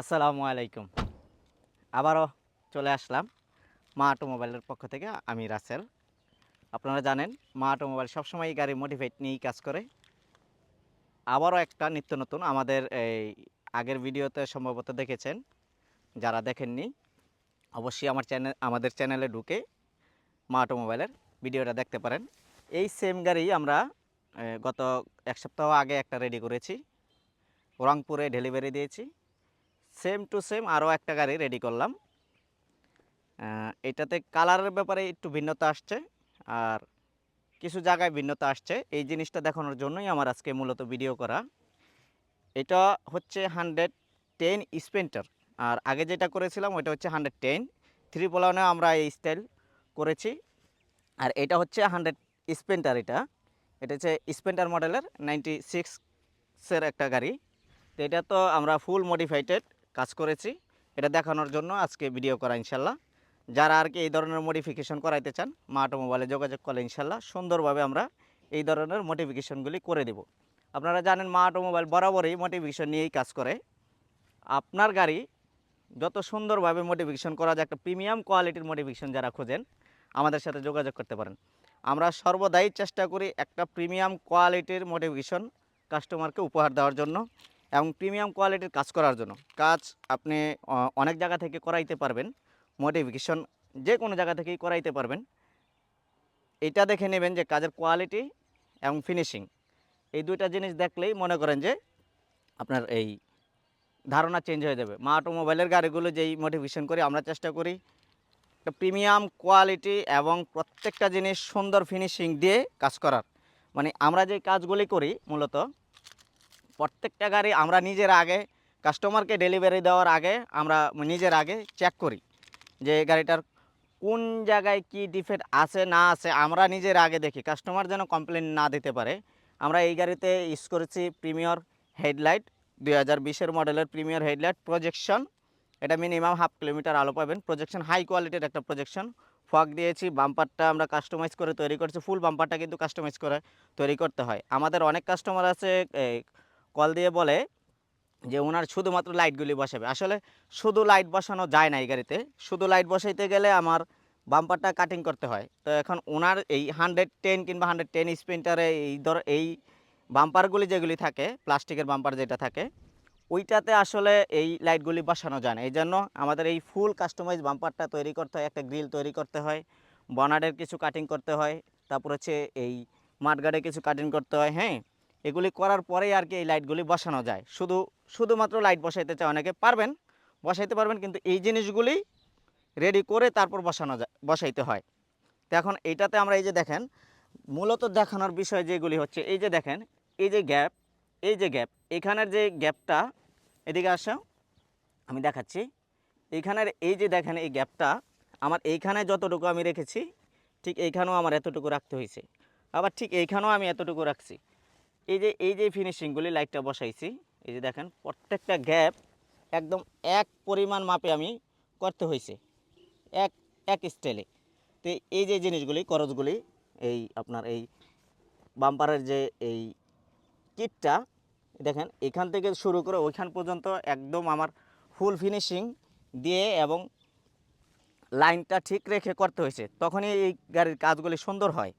আসসালামু আলাইকুম। আবারও চলে আসলাম মা অটোমোবাইলের পক্ষ থেকে, আমি রাসেল। আপনারা জানেন, মা অটোমোবাইল সবসময় গাড়ি মডিফাইড নিয়েই কাজ করে। আবারও একটা নিত্য নতুন, আমাদের এই আগের ভিডিওতে সম্ভবত দেখেছেন, যারা দেখেননি, অবশ্যই আমার চ্যানেল, আমাদের চ্যানেলে ঢুকে মা অটোমোবাইলের ভিডিওটা দেখতে পারেন। এই সেম গাড়ি আমরা গত এক সপ্তাহ আগে একটা রেডি করেছি। রংপুরে ডেলিভারি দিয়েছি। সেম টু সেম আরও একটা গাড়ি রেডি করলাম। এটাতে কালারের ব্যাপারে একটু ভিন্নতা আসছে আর কিছু জায়গায় ভিন্নতা আসছে। এই জিনিসটা দেখানোর জন্যই আমার আজকে মূলত ভিডিও করা। এটা হচ্ছে হান্ড্রেড টেন স্পেন্টার আর আগে যেটা করেছিলাম ওইটা হচ্ছে হান্ড্রেড টেন। থ্রি পোলানে আমরা এই স্টাইল করেছি আর এটা হচ্ছে হান্ড্রেড স্পেন্টার এটা। এটা হচ্ছে স্পেন্টার মডেলের নাইনটি সিক্সের একটা গাড়ি। তো এটা তো আমরা ফুল মডিফাইটেড কাজ করেছি। এটা দেখানোর জন্য আজকে ভিডিও করা ইনশাল্লাহ যারা আর কি এই ধরনের মডিফিকেশন করাইতে চান, মা অটোমোবাইলে যোগাযোগ করলে ইনশাল্লাহ সুন্দরভাবে আমরা এই ধরনের মডিফিকেশনগুলি করে দেব। আপনারা জানেন মা অটোমোবাইল বরাবরই মডিফিকেশন নিয়েই কাজ করে। আপনার গাড়ি যত সুন্দরভাবে মডিফিকেশন করা যায়, একটা প্রিমিয়াম কোয়ালিটির মডিফিকেশন যারা খোঁজেন, আমাদের সাথে যোগাযোগ করতে পারেন। আমরা সর্বদাই চেষ্টা করি একটা প্রিমিয়াম কোয়ালিটির মডিফিকেশন কাস্টমারকে উপহার দেওয়ার জন্য। এবং প্রিমিয়াম কোয়ালিটির কাজ করার জন্য। কাজ আপনি অনেক জায়গা থেকে করাইতে পারবেন। মডিফিকেশন যে কোনো জায়গা থেকেই করাইতে পারবেন। এটা দেখে নেবেন যে কাজের কোয়ালিটি এবং ফিনিশিং এই দুইটা জিনিস দেখলেই মনে করেন যে আপনার এই ধারণা চেঞ্জ হয়ে যাবে। মা অটোমোবাইলের গাড়িগুলো যেই মডিফিকেশন করি, আমরা চেষ্টা করি। একটা প্রিমিয়াম কোয়ালিটি এবং প্রত্যেকটা জিনিস সুন্দর ফিনিশিং দিয়ে কাজ করার। মানে আমরা যে কাজগুলি করি, মূলত প্রত্যেকটা গাড়ি আমরা নিজের আগে কাস্টমারকে ডেলিভারি দেওয়ার আগে আমরা নিজের আগে চেক করি যে গাড়িটার কোন জায়গায় কি ডিফেক্ট আছে, না আছে, আমরা নিজের আগে দেখি। কাস্টমার যেন কমপ্লেন না দিতে পারে। আমরা এই গাড়িতে ইউজ করেছি প্রিমিয়র হেডলাইট দুই হাজার বিশের মডেলের প্রিমিয়র হেডলাইট প্রজেকশন এটা মিনিমাম হাফ কিলোমিটার আলো পাবেন। প্রজেকশন হাই কোয়ালিটির একটা প্রজেকশন ফগ দিয়েছি বাম্পারটা আমরা কাস্টমাইজ করে তৈরি করছি। ফুল বাম্পারটা কিন্তু কাস্টমাইজ করে তৈরি করতে হয়। আমাদের অনেক কাস্টমার আছে কল দিয়ে বলে যে ওনার শুধুমাত্র লাইটগুলি বসাবে। আসলে শুধু লাইট বসানো যায় না এই গাড়িতে। শুধু লাইট বসাইতে গেলে আমার বাম্পারটা কাটিং করতে হয়। তো এখন ওনার এই হান্ড্রেড টেন কিংবা হান্ড্রেড টেন স্পিনটারে এই ধর, এই বাম্পারগুলি যেগুলি থাকে, প্লাস্টিকের বাম্পার যেটা থাকে, ওইটাতে আসলে এই লাইটগুলি বসানো যায় না। এই জন্য আমাদের এই ফুল কাস্টমাইজ বাম্পারটা তৈরি করতে হয়, একটা গ্রিল তৈরি করতে হয়, বনাডের কিছু কাটিং করতে হয়, তারপর হচ্ছে এই মাঠগার্ডে কিছু কাটিং করতে হয় হ্যাঁ? এগুলি করার পরেই আর কি এই লাইটগুলি বসানো যায়। শুধু, শুধুমাত্র লাইট বসাইতে চায় অনেকে। পারবেন, বসাইতে পারবেন, কিন্তু এই জিনিসগুলি রেডি করে তারপর বসানো যায়, বসাইতে হয়। তো এখন এইটাতে আমরা এই যে দেখেন, মূলত দেখানোর বিষয় যেগুলি হচ্ছে, এই যে দেখেন, এই যে গ্যাপ এই যে গ্যাপ এখানের যে গ্যাপটা এদিকে আসো, আমি দেখাচ্ছি। এইখানের এই যে দেখেন, এই গ্যাপটা আমার এইখানে যতটুকু আমি রেখেছি, ঠিক এইখানেও আমার এতটুকু রাখতে হয়েছে। আবার ঠিক এইখানেও আমি এতটুকু রাখছি। এই যে এই যে ফিনিশিংগুলি লাইটটা বসাইছি, এই যে দেখেন, প্রত্যেকটা গ্যাপ একদম এক পরিমাণ মাপে আমি করতে হয়েছে এক এক স্টাইলে তো এই যে জিনিসগুলি করজগুলি এই আপনার এই বাম্পারের যে এই কিটটা দেখেন, এখান থেকে শুরু করে ওইখান পর্যন্ত একদম আমার ফুল ফিনিশিং দিয়ে এবং লাইনটা ঠিক রেখে করতে হয়েছে তখনই এই গাড়ির কাজগুলি সুন্দর হয়।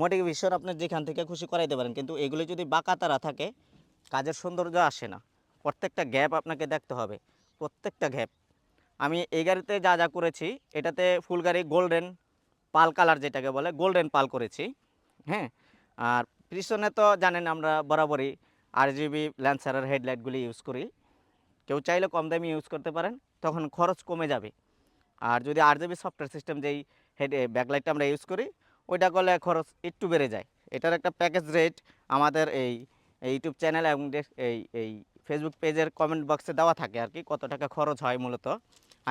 মোটিভেশন আপনি যেখান থেকে খুশি করাইতে পারেন, কিন্তু এগুলো যদি বাঁকা তারা থাকে, কাজের সৌন্দর্য আসে না। প্রত্যেকটা গ্যাপ আপনাকে দেখতে হবে, প্রত্যেকটা গ্যাপ। আমি এই গাড়িতে যা যা করেছি, এটাতে ফুল গাড়ি গোল্ডেন পাল কালার যেটাকে বলে, গোল্ডেন পাল করেছি হ্যাঁ? আর পিছনে তো জানেন আমরা বরাবরই আর জিবি ল্যান্সারের হেডলাইটগুলি ইউজ করি। কেউ চাইলে কম দামি ইউজ করতে পারেন, তখন খরচ কমে যাবে। আর যদি আর জিবি সফটওয়্যার সিস্টেম যেই হেড, ব্যাকলাইটটা আমরা ইউজ করি ওইটা করলে খরচ একটু বেড়ে যায়। এটার একটা প্যাকেজ রেট আমাদের এই ইউটিউব চ্যানেল এবং এই এই ফেসবুক পেজের কমেন্ট বক্সে দেওয়া থাকে আর কি কত টাকা খরচ হয় মূলত।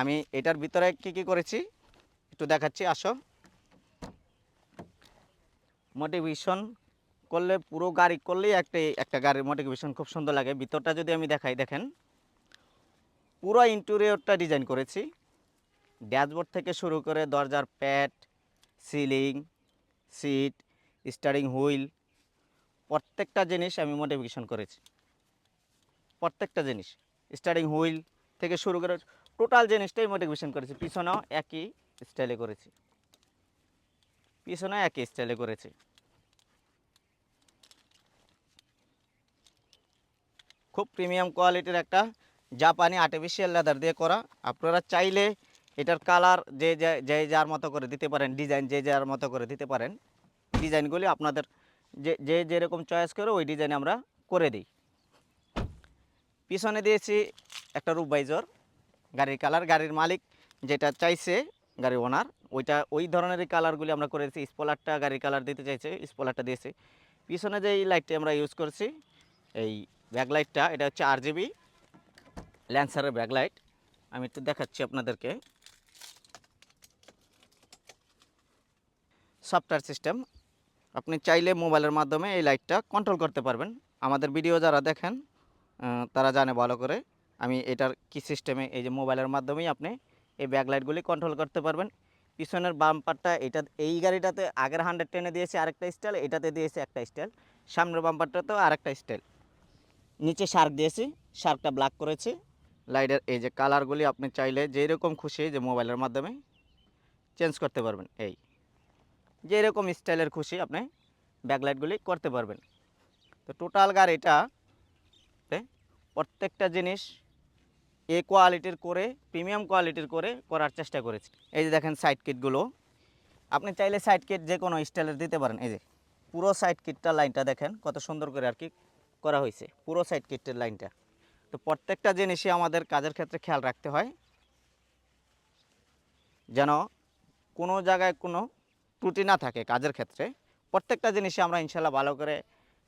আমি এটার ভিতরে কী কী করেছি? একটু দেখাচ্ছি, আসো। মোটিভেশন করলে পুরো গাড়ি করলেই একটা একটা গাড়ির মোটিভেশন খুব সুন্দর লাগে। ভিতরটা যদি আমি দেখাই, দেখেন। পুরো ইন্টেরিয়রটা ডিজাইন করেছি। ড্যাশবোর্ড থেকে শুরু করে দরজার pad ceiling seat steering wheel প্রত্যেকটা জিনিস আমি মোটিভেশন করেছি। প্রত্যেকটা জিনিস স্টারিং হুইল থেকে শুরু করে টোটাল জিনিসটাই মডিফিকেশন করেছি। পিছনেও একই স্টাইলে করেছি। পিছনে একই স্টাইলে করেছি। খুব প্রিমিয়াম কোয়ালিটির একটা জাপানি আর্টিফিশিয়াল লেদার দিয়ে করা। আপনারা চাইলে এটার কালার যে যে- যে যার মতো করে দিতে পারেন ডিজাইন যে যার মতো করে দিতে পারেন ডিজাইনগুলি আপনাদের যে যে যেরকম চয়েস করে ওই ডিজাইন আমরা করে দিই। পিছনে দিয়েছি একটা রূপবাইজর গাড়ির কালার গাড়ির মালিক যেটা চাইছে, গাড়ির ওনার ওইটা, ওই ধরনেরই কালারগুলি আমরা করেছি স্পলারটা গাড়ির কালার দিতে চাইছে স্পলারটা দিয়েছি। পিছনে যে এই লাইটটি আমরা ইউজ করছি, এই ব্যাকলাইটটা এটা হচ্ছে আর জিবি ল্যান্সারের ব্যাকলাইট আমি একটু দেখাচ্ছি আপনাদেরকে। সফটওয়্যার সিস্টেম আপনি চাইলে মোবাইলের মাধ্যমে এই লাইটটা কন্ট্রোল করতে পারবেন। আমাদের ভিডিও যারা দেখেন তারা জানে ভালো করে আমি এটার কি সিস্টেমে এই যে মোবাইলের মাধ্যমেই আপনি এই ব্যাকলাইটগুলি কন্ট্রোল করতে পারবেন। পিছনের বাম্পারটা এটা, এই গাড়িটাতে আগের হান্ড্রেড টেনে দিয়েছে আরেকটা স্টাইল এটাতে দিয়েছে একটা স্টাইল সামনের বাম্পারটাতেও আরেকটা স্টাইল নিচে শার্ক দিয়েছি শার্কটা ব্ল্যাক করেছি। লাইটের এই যে কালারগুলি আপনি চাইলে যেই রকম খুশি যে মোবাইলের মাধ্যমে চেঞ্জ করতে পারবেন, এই। যে এরকম স্টাইলের খুশি আপনি ব্যাকলাইটগুলি করতে পারবেন। তো টোটাল গাড়িটা প্রত্যেকটা জিনিস এ কোয়ালিটির করে, প্রিমিয়াম কোয়ালিটির করে করার চেষ্টা করেছি। এই যে দেখেন সাইড কিটগুলো। আপনি চাইলে সাইড কিট যে কোনো স্টাইলের দিতে পারেন। এই যে পুরো সাইড কিটটা লাইনটা দেখেন, কত সুন্দর করে আর কি করা হয়েছে, পুরো সাইড কিটের লাইনটা। তো প্রত্যেকটা জিনিসই আমাদের কাজের ক্ষেত্রে খেয়াল রাখতে হয়। যেন কোনো জায়গায় কোনো ত্রুটি না থাকে কাজের ক্ষেত্রে। প্রত্যেকটা জিনিসই আমরা ইনশাল্লাহ ভালো করে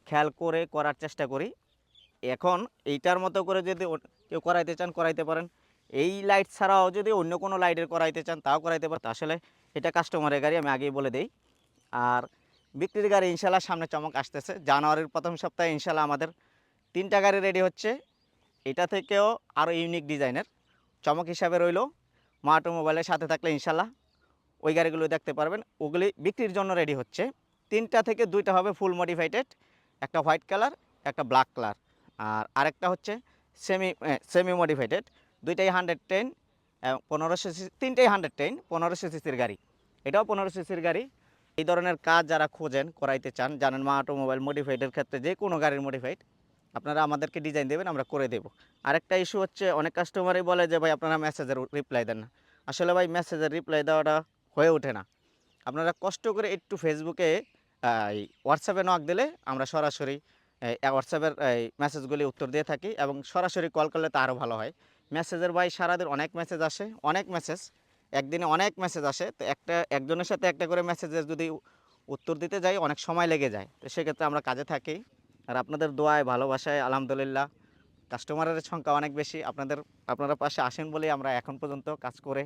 খেয়াল করে করার চেষ্টা করি। এখন এইটার মতো করে যদি কেউ করাইতে চান, করাইতে পারেন। এই লাইট ছাড়াও যদি অন্য কোনো লাইটের করাইতে চান, তাও করাইতে পারেন। আসলে এটা কাস্টমারের গাড়ি, আমি আগেই বলে দিই। আর বিক্রির গাড়ি ইনশাল্লাহ সামনে চমক আসতেছে। জানুয়ারির প্রথম সপ্তাহে ইনশাল্লাহ আমাদের তিনটা গাড়ি রেডি হচ্ছে। এটা থেকেও আরও ইউনিক ডিজাইনের চমক হিসাবে রইল। মা অটোমোবাইলের সাথে থাকলে ইনশাল্লাহ ওই গাড়িগুলো দেখতে পারবেন। ওগুলি বিক্রির জন্য রেডি হচ্ছে। তিনটা থেকে দুইটা হবে ফুল মডিফাইটেড একটা হোয়াইট কালার একটা ব্ল্যাক কালার আর আরেকটা হচ্ছে সেমি সেমি মডিফাইটেড দুইটাই হান্ড্রেড টেন পনেরোশো সিসি তিনটাই হান্ড্রেড টেন পনেরোশো সিসির গাড়ি। এটাও পনেরোশো সিসির গাড়ি। এই ধরনের কাজ যারা খোঁজেন, করাইতে চান, জানেন মা অটোমোবাইল মডিফাইডের ক্ষেত্রে যে কোনো গাড়ির মডিফাইড আপনারা আমাদেরকে ডিজাইন দেবেন, আমরা করে দেবো। আরেকটা ইস্যু হচ্ছে, অনেক কাস্টমারই বলে যে, ভাই, আপনারা মেসেজের রিপ্লাই দেন না। আসলে ভাই মেসেজের রিপ্লাই দেওয়াটা হয়ে ওঠে না। আপনারা কষ্ট করে একটু ফেসবুকে এই হোয়াটসঅ্যাপে নক দিলে আমরা সরাসরি হোয়াটসঅ্যাপের এই মেসেজগুলি উত্তর দিয়ে থাকি এবং সরাসরি কল করলে তো আরও ভালো হয়। মেসেজের ভাই, সারাদিন অনেক মেসেজ আসে, অনেক মেসেজ একদিনে অনেক মেসেজ আসে। তো একটা, একজনের সাথে একটা করে মেসেজের যদি উত্তর দিতে যাই, অনেক সময় লেগে যায়। তো সেক্ষেত্রে আমরা কাজে থাকি। আর আপনাদের দোয়ায়, ভালোবাসায়, আলহামদুলিল্লাহ কাস্টমারের সংখ্যা অনেক বেশি। আপনাদের, আপনারা পাশে আসেন বলেই আমরা এখন পর্যন্ত কাজ করে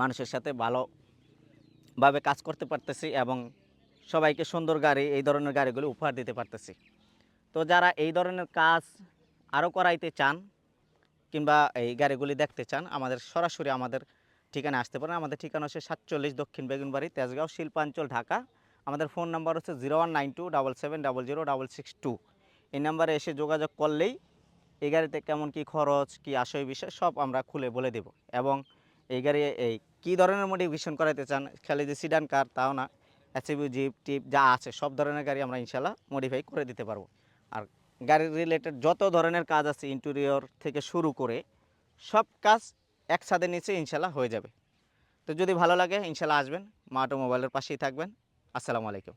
মানুষের সাথে ভালোভাবে কাজ করতে পারতেছি এবং সবাইকে সুন্দর গাড়ি, এই ধরনের গাড়িগুলি উপহার দিতে পারতেছি। তো যারা এই ধরনের কাজ আরও করাইতে চান কিংবা এই গাড়িগুলি দেখতে চান, আমাদের সরাসরি আমাদের ঠিকানা আসতে পারেন। আমাদের ঠিকানা হচ্ছে সাতচল্লিশ দক্ষিণ বেগুনবাড়ি, তেজগাঁও, শিল্পাঞ্চল, ঢাকা। আমাদের ফোন নাম্বার হচ্ছে zero one nine two double seven double zero double six two. এই নাম্বারে এসে যোগাযোগ করলেই এই গাড়িতে কেমন কি খরচ, কি আশয় বিষয় সব আমরা খুলে বলে দেব এবং এই গাড়ি, এই কী ধরনের মডিফিকেশন করাইতে চান? খালি যে সিডান কার তাও না এসইবি জিপ টিপ যা আছে, সব ধরনের গাড়ি আমরা ইনশাল্লাহ মডিফাই করে দিতে পারব। আর গাড়ির রিলেটেড যত ধরনের কাজ আছে ইন্টেরিয়র থেকে শুরু করে, সব কাজ একসাথে নিচে ইনশাল্লাহ হয়ে যাবে। তো যদি ভালো লাগে ইনশাল্লাহ আসবেন, মা অটোমোবাইলের পাশেই থাকবেন। আসসালামু আলাইকুম।